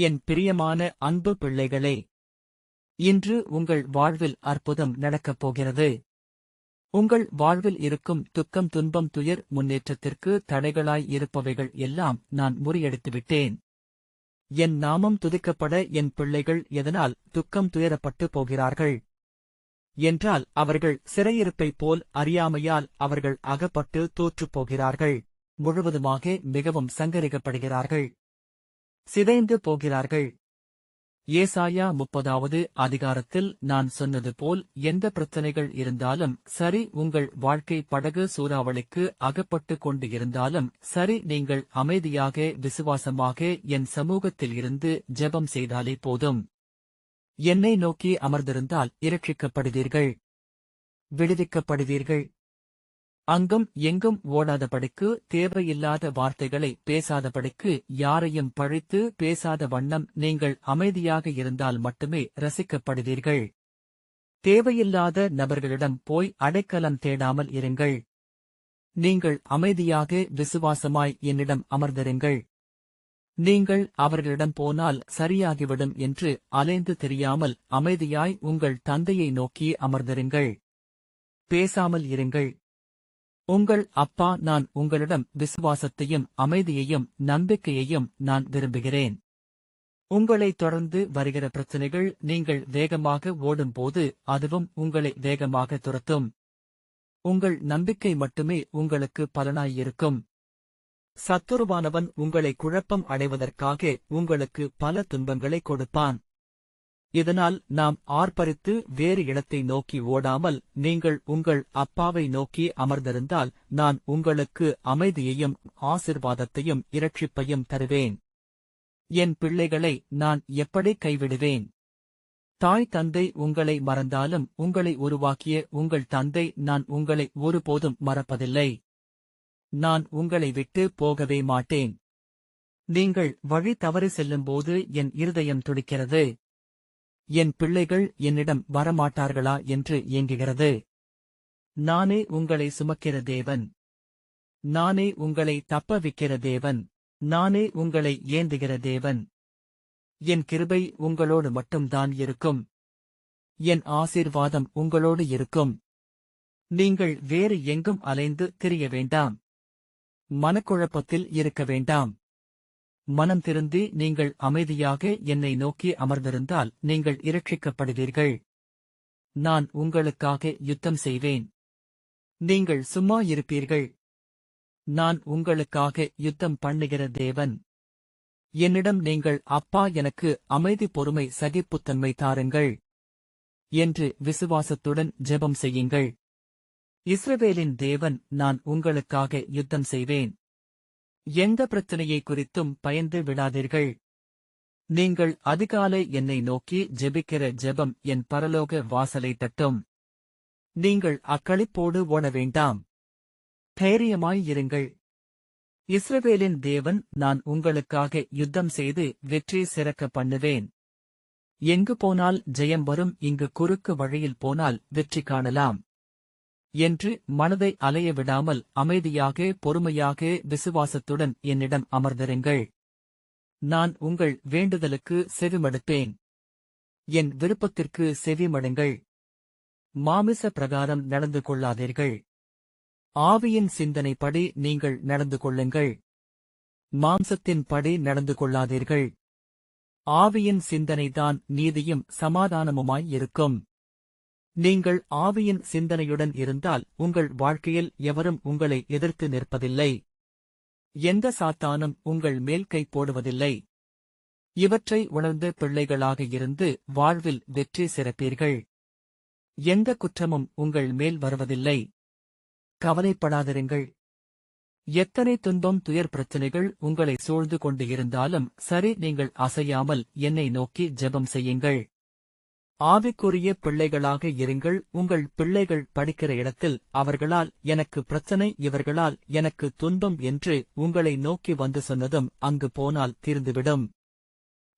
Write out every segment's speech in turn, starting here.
என் பிரியமான அன்பு பிள்ளைகளே இன்று உங்கள் வாழ்வில் அற்புதம் நடக்கப் போகிறது. உங்கள் வாழ்வில் இருக்கும் துக்கம் துன்பம் துயர் முன்னேற்றத்திற்கு தடைகளாய் இருப்பவைகள் எல்லாம் நான் முறியடித்துவிட்டேன். என் நாமம் துதிக்கப்பட என் பிள்ளைகள் எதனால் துக்கம் துயரப்பட்டு போகிறார்கள்? என்றால் அவர்கள் சிறையிருப்பைப் போல் அறியாமையால் அவர்கள் அகப்பட்டு தோற்றுப் போகிறார்கள். முழுவதுமாக மிகவும் சங்கரிக்கப்படுகிறார்கள். சிதைந்து போகிறார்கள். ஏசாயா முப்பதாவது அதிகாரத்தில் நான் சொன்னது போல் எந்த பிரச்சனைகள் இருந்தாலும் சரி உங்கள் வாழ்க்கை படகு சூறாவளிக்கு அகப்பட்டு கொண்டு இருந்தாலும் சரி நீங்கள் அமைதியாக விசுவாசமாக என் சமூகத்தில் இருந்து ஜெபம் செய்தாலே போதும். என்னை நோக்கி அமர்ந்திருந்தால் இரட்சிக்கப்படுவீர்கள். விடுவிக்கப்படுவீர்கள். அங்கும் எங்கும் ஓடாதபடிக்கு தேவையில்லாத வார்த்தைகளை பேசாதபடிக்கு யாரையும் பழித்து பேசாத வண்ணம் நீங்கள் அமைதியாக இருந்தால் மட்டுமே ரசிக்கப்படுவீர்கள். தேவையில்லாத நபர்களிடம் போய் அடைக்கலம் தேடாமல் இருங்கள். நீங்கள் அமைதியாக விசுவாசமாய் என்னிடம் அமர்ந்திருங்கள். நீங்கள் அவர்களிடம் போனால் சரியாகிவிடும் என்று அலைந்து தெரியாமல் அமைதியாய் உங்கள் தந்தையை நோக்கி அமர்ந்திருங்கள். பேசாமல் இருங்கள். உங்கள் அப்பா நான் உங்களிடம் விசுவாசத்தையும் அமைதியையும் நம்பிக்கையையும் நான் விரும்புகிறேன். உங்களை தொடர்ந்து வருகிற பிரச்சனைகள் நீங்கள் வேகமாக ஓடும்போது அதுவும் உங்களை வேகமாக துரத்தும். உங்கள் நம்பிக்கை மட்டுமே உங்களுக்கு பலனாயிருக்கும். சத்துருவானவன் உங்களை குழப்பம் அடைவதற்காக உங்களுக்கு பல துன்பங்களை கொடுப்பான். இதனால் நாம் ஆர்ப்பரித்து வேறு இடத்தை நோக்கி ஓடாமல் நீங்கள் உங்கள் அப்பாவை நோக்கி அமர்ந்திருந்தால் நான் உங்களுக்கு அமைதியையும் ஆசிர்வாதத்தையும் இரட்சிப்பையும் தருவேன். என் பிள்ளைகளை நான் எப்படி கைவிடுவேன்? தாய் தந்தை உங்களை மறந்தாலும் உங்களை உருவாக்கிய உங்கள் தந்தை நான் உங்களை ஒருபோதும் மறப்பதில்லை. நான் உங்களை விட்டு போகவே மாட்டேன். நீங்கள் வழி தவறி செல்லும்போது என் இருதயம் துடிக்கிறது. என் பிள்ளைகள் என்னிடம் வரமாட்டார்களா என்று ஏங்குகிறது. நானே உங்களை சுமக்கிற தேவன். நானே உங்களை தப்பவிக்கிற தேவன். நானே உங்களை ஏந்துகிற தேவன். என் கிருபை உங்களோடு மட்டும்தான் இருக்கும். என் ஆசீர்வாதம் உங்களோடு இருக்கும். நீங்கள் வேறு எங்கும் அலைந்து திரிய வேண்டாம். மனக்குழப்பத்தில் இருக்க வேண்டாம். மனம் திருந்தி நீங்கள் அமைதியாக என்னை நோக்கி அமர்ந்திருந்தால் நீங்கள் இரட்சிக்கப்படுவீர்கள். நான் உங்களுக்காக யுத்தம் செய்வேன். நீங்கள் சும்மா இருப்பீர்கள். நான் உங்களுக்காக யுத்தம் பண்ணுகிற தேவன். என்னிடம் நீங்கள் அப்பா எனக்கு அமைதி பொறுமை சகிப்புத்தன்மை தாருங்கள் என்று விசுவாசத்துடன் ஜெபம் செய்யுங்கள். இஸ்ரவேலின் தேவன் நான் உங்களுக்காக யுத்தம் செய்வேன். எந்த பிரச்சனையை குறித்தும் பயந்து விடாதீர்கள். நீங்கள் அதிகாலை என்னை நோக்கி ஜெபிக்கிற ஜெபம் என் பரலோக வாசலை தட்டும். நீங்கள் அக்களிப்போடு ஓட வேண்டாம். தைரியமாயிருங்கள் இஸ்ரவேலின் தேவன் நான் உங்களுக்காக யுத்தம் செய்து வெற்றி சிறக்க பண்ணுவேன். எங்கு போனால் ஜெயம் வரும் இங்கு குறுக்கு வழியில் போனால் வெற்றி காணலாம். என்று மனதை அலைய விடாமல் அமைதியாக பொறுமையாக விசுவாசத்துடன் என்னிடம் அமர்ந்திருங்கள். நான் உங்கள் வேண்டுதலுக்கு செவிமடுப்பேன். என் விருப்பத்திற்கு செவிமடுங்கள். மாமிச பிரகாரம் நடந்து கொள்ளாதீர்கள். ஆவியின் சிந்தனைப்படி நீங்கள் நடந்து கொள்ளுங்கள். மாம்சத்தின் படி நடந்து கொள்ளாதீர்கள். ஆவியின் சிந்தனைதான் நீதியும் சமாதானமுமாய் இருக்கும். நீங்கள் ஆவியின் சிந்தனையுடன் இருந்தால் உங்கள் வாழ்க்கையில் எவரும் உங்களை எதிர்த்து நிற்பதில்லை. எந்த சாத்தானும் உங்கள் மேல் கை போடுவதில்லை. இவற்றை உணர்ந்த பிள்ளைகளாக இருந்து வாழ்வில் வெற்றி சிறப்பீர்கள். எந்த குற்றமும் உங்கள் மேல் வருவதில்லை. கவலைப்படாதிருங்கள். எத்தனை துன்பம் துயர் பிரச்சனைகள் உங்களை சூழ்ந்து கொண்டு இருந்தாலும் சரி நீங்கள் அசையாமல் என்னை நோக்கி ஜெபம் செய்யுங்கள். ஆவிக்குரிய பிள்ளைகளாக இருங்கள். உங்கள் பிள்ளைகள் படிக்கிற இடத்தில் அவர்களால் எனக்கு பிரச்சனை இவர்களால் எனக்கு துன்பம் என்று உங்களை நோக்கி வந்து சொன்னதும் அங்கு போனால் தீர்ந்துவிடும்.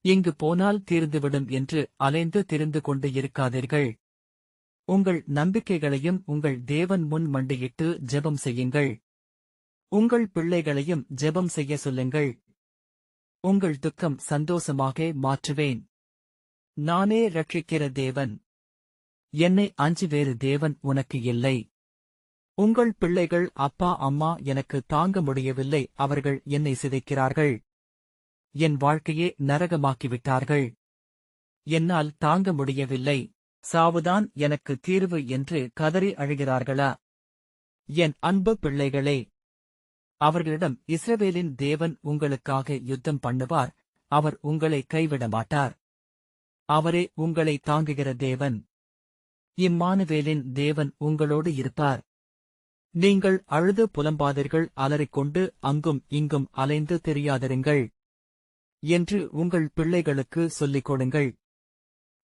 இங்கு போனால் தீர்ந்துவிடும் என்று அலைந்து திரிந்து கொண்டு இருக்காதீர்கள். உங்கள் நம்பிக்கைகளையும் உங்கள் தேவன் முன் மண்டியிட்டு ஜெபம் செய்யுங்கள். உங்கள் பிள்ளைகளையும் ஜெபம் செய்ய சொல்லுங்கள். உங்கள் துக்கம் சந்தோஷமாக மாற்றுவேன். நானே ரட்சிக்கிற தேவன். என்னை அஞ்சு வேறு தேவன் உனக்கு இல்லை. உங்கள் பிள்ளைகள் அப்பா அம்மா எனக்கு தாங்க முடியவில்லை அவர்கள் என்னை சிதைக்கிறார்கள். என் வாழ்க்கையே நரகமாக்கிவிட்டார்கள். என்னால் தாங்க முடியவில்லை. சாவுதான் எனக்கு தீர்வு என்று கதறி அழுகிறார்களா? என் அன்பு பிள்ளைகளே அவர்களிடம் இஸ்ரவேலின் தேவன் உங்களுக்காக யுத்தம் பண்ணுவார் அவர் உங்களை கைவிட மாட்டார் அவரே உங்களை தாங்குகிற தேவன். இம்மானுவேலின் தேவன் உங்களோடு இருப்பார். நீங்கள் அழுது புலம்பாதீர்கள் அலறிக்கொண்டு அங்கும் இங்கும் அலைந்து தெரியாதிருங்கள். என்று உங்கள் பிள்ளைகளுக்கு சொல்லிக் கொடுங்கள்.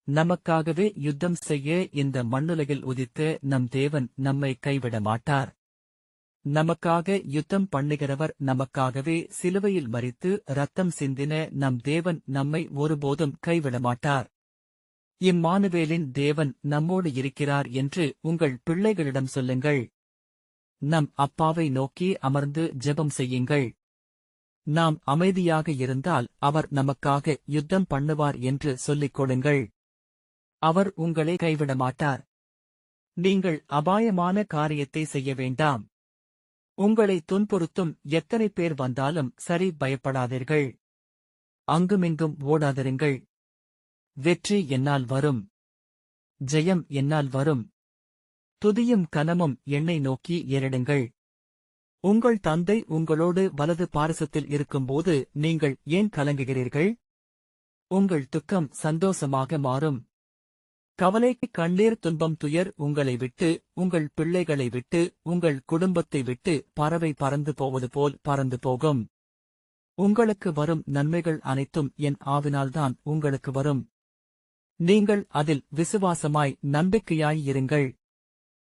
நமக்காகவே யுத்தம் செய்ய இந்த மண்ணுலகில் உதித்த நம் தேவன் நம்மை கைவிட மாட்டார். நமக்காக யுத்தம் பண்ணுகிறவர் நமக்காகவே சிலுவையில் மறித்து ரத்தம் சிந்தின நம் தேவன் நம்மை ஒருபோதும் கைவிட மாட்டார். இம்மானுவேலின் தேவன் நம்மோடு இருக்கிறார் என்று உங்கள் பிள்ளைகளிடம் சொல்லுங்கள். நம் அப்பாவை நோக்கி அமர்ந்து ஜெபம் செய்யுங்கள். நாம் அமைதியாக இருந்தால் அவர் நமக்காக யுத்தம் பண்ணுவார் என்று சொல்லிக் கொடுங்கள். அவர் உங்களை கைவிட மாட்டார் நீங்கள் அபாயமான காரியத்தை செய்ய வேண்டாம். உங்களை துன்புறுத்தும் எத்தனை பேர் வந்தாலும் சரி பயப்படாதீர்கள். அங்குமிங்கும் ஓடாதிருங்கள். வெற்றி என்னால் வரும். ஜெயம் என்னால் வரும். துதியும் கனமும் என்னை நோக்கி ஏறிடுங்கள். உங்கள் தந்தை உங்களோடு வலது பாரசத்தில் இருக்கும்போது நீங்கள் ஏன் கலங்குகிறீர்கள்? உங்கள் துக்கம் சந்தோஷமாக மாறும். கவலைக்கு கண்ணீர் துன்பம் துயர் உங்களை விட்டு உங்கள் பிள்ளைகளை விட்டு உங்கள் குடும்பத்தை விட்டு பறவை பறந்து போவது போல் பறந்து போகும். உங்களுக்கு வரும் நன்மைகள் அனைத்தும் என் ஆவினால்தான் உங்களுக்கு வரும். நீங்கள் அதில் விசுவாசமாய் நம்பிக்கையாய் இருங்கள்.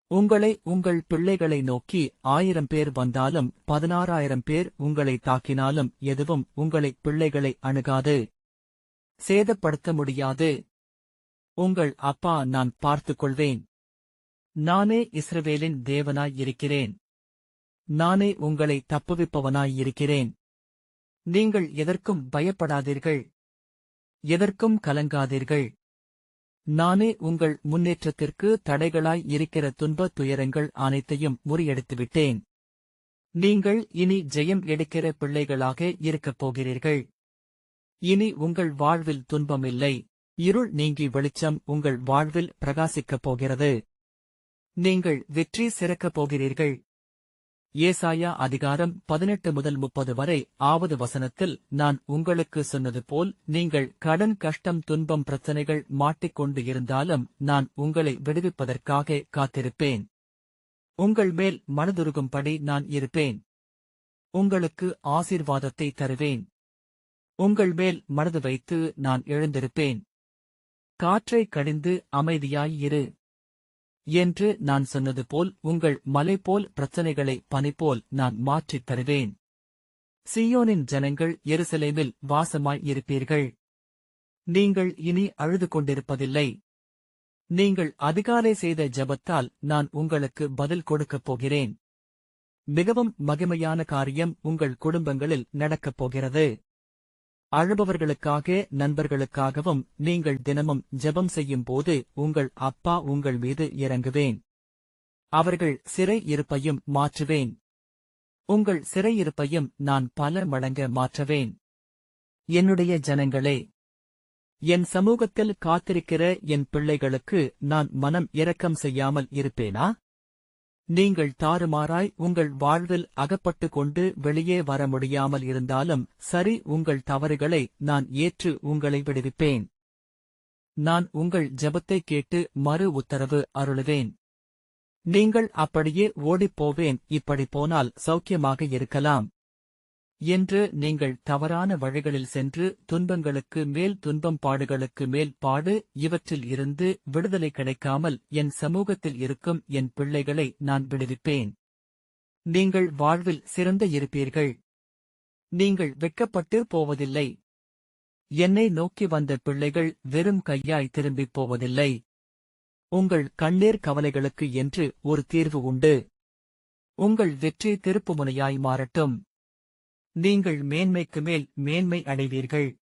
உங்களை உங்கள் பிள்ளைகளை நோக்கி ஆயிரம் பேர் வந்தாலும் பதினாறாயிரம் பேர் உங்களை தாக்கினாலும் எதுவும் உங்களை பிள்ளைகளை அணுகாது. சேதப்படுத்த முடியாது. உங்கள் அப்பா நான் பார்த்துக்கொள்வேன். நானே இஸ்ரவேலின் தேவனாய் இருக்கிறேன். நானே உங்களை தப்புவிப்பவனாயிருக்கிறேன் நீங்கள் எதற்கும் பயப்படாதீர்கள். எதற்கும் கலங்காதீர்கள். நானே உங்கள் முன்னேற்றத்திற்கு தடைகளாய் இருக்கிற துன்பத் துயரங்கள் அனைத்தையும் முறியடித்துவிட்டேன். நீங்கள் இனி ஜெயம் எடுக்கிற பிள்ளைகளாக இருக்கப் போகிறீர்கள். இனி உங்கள் வாழ்வில் துன்பமில்லை. இருள் நீங்கி வெளிச்சம் உங்கள் வாழ்வில் பிரகாசிக்கப் போகிறது. நீங்கள் வெற்றி சிறக்கப் போகிறீர்கள். ஏசாயா அதிகாரம் பதினெட்டு முதல் முப்பது வரை ஆவது வசனத்தில் நான் உங்களுக்கு சொன்னது போல் நீங்கள் கடன் கஷ்டம் துன்பம் பிரச்சனைகள் மாட்டிக்கொண்டு இருந்தாலும் நான் உங்களை விடுவிப்பதற்காக காத்திருப்பேன். உங்கள் மேல் மனதுருகும்படி நான் இருப்பேன். உங்களுக்கு ஆசீர்வாதத்தை தருவேன். உங்கள் மேல் மனது வைத்து நான் எழுந்திருப்பேன். காற்றை கடிந்து அமைதியாயிரு என்று நான் சொன்னது போல் உங்கள் மலை போல் பிரச்சனைகளை பனிபோல் நான் மாற்றித் தருவேன். சியோனின் ஜனங்கள் எருசலேமில் வாசமாய் இருப்பீர்கள். நீங்கள் இனி அழுது கொண்டிருப்பதில்லை. நீங்கள் அதிகாலை செய்த ஜெபத்தால் நான் உங்களுக்கு பதில் கொடுக்கப் போகிறேன். மிகவும் மகிமையான காரியம் உங்கள் குடும்பங்களில் நடக்கப் போகிறது. அழுபவர்களுக்காக நண்பர்களுக்காகவும் நீங்கள் தினமும் ஜெபம் செய்யும் போது உங்கள் அப்பா உங்கள் மீது இறங்குவேன். அவர்கள் சிறை இருப்பையும் மாற்றுவேன். உங்கள் சிறையிருப்பையும் நான் பல மடங்க மாற்றுவேன். என்னுடைய ஜனங்களே என் சமூகத்தில் காத்திருக்கிற என் பிள்ளைகளுக்கு நான் மனம் இரக்கம் செய்யாமல் இருப்பேனா? நீங்கள் தாறுமாறாய் உங்கள் வாழ்வில் அகப்பட்டு கொண்டு வெளியே வர முடியாமல் இருந்தாலும் சரி உங்கள் தவறுகளை நான் ஏற்று உங்களை விடுவிப்பேன். நான் உங்கள் ஜெபத்தை கேட்டு மறு உத்தரவு அருளுவேன். நீங்கள் அப்படியே ஓடிப்போவேன். இப்படி போனால் சௌக்கியமாக இருக்கலாம். என்று நீங்கள் தவறான வழிகளில் சென்று துன்பங்களுக்கு மேல் துன்பம் பாடுகளுக்கு மேல் பாடு இவற்றில் இருந்து விடுதலை கிடைக்காமல் என் சமூகத்தில் இருக்கும் என் பிள்ளைகளை நான் விடுவிப்பேன். நீங்கள் வாழ்வில் சிறந்த இருப்பீர்கள். நீங்கள் வெட்கப்பட்டு போவதில்லை. என்னை நோக்கி வந்த பிள்ளைகள் வெறும் கையாய் திரும்பிப் போவதில்லை. உங்கள் கண்ணீர் கவலைகளுக்கு என்று ஒரு தீர்வு உண்டு. உங்கள் வெற்றி திருப்புமுனையாய் மாறட்டும். நீங்கள் மேன்மைக்கு மேல் மேன்மை அடைவீர்கள்.